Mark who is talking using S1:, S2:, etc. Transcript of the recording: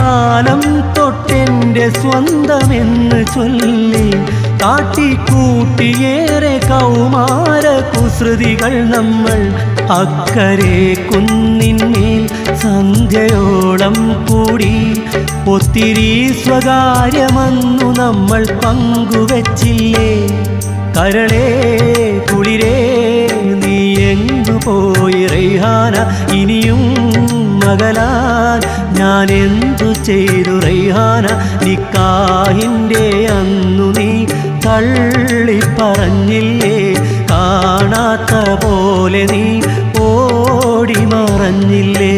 S1: കുട്ടിക്കാലം തൊട്ടെന്റെ സ്വന്തമെന്ന് ചൊല്ലി കാട്ടിക്കൂട്ടിയേറെ കൗമാര കുസൃതികൾ നമ്മൾ അക്കരെ കുന്നിന്മേൽ സന്ധ്യയോളം കൂടി ഒത്തിരി സ്വകാര്യമെന്നു നമ്മൾ പങ്കുവച്ചില്ലേ? കരളേ കുളിരേ നീ എങ്ങു പോയി റൈഹാന ഇനിയും മകലാൻ ഞാൻ എന്തു ചെയ്തു റൈഹാന? നിക്കാഹിന്റെ അന്നു നീ തള്ളി പറഞ്ഞില്ലേ കാണാത്ത പോലെ നീ ഓടി മറഞ്ഞില്ലേ?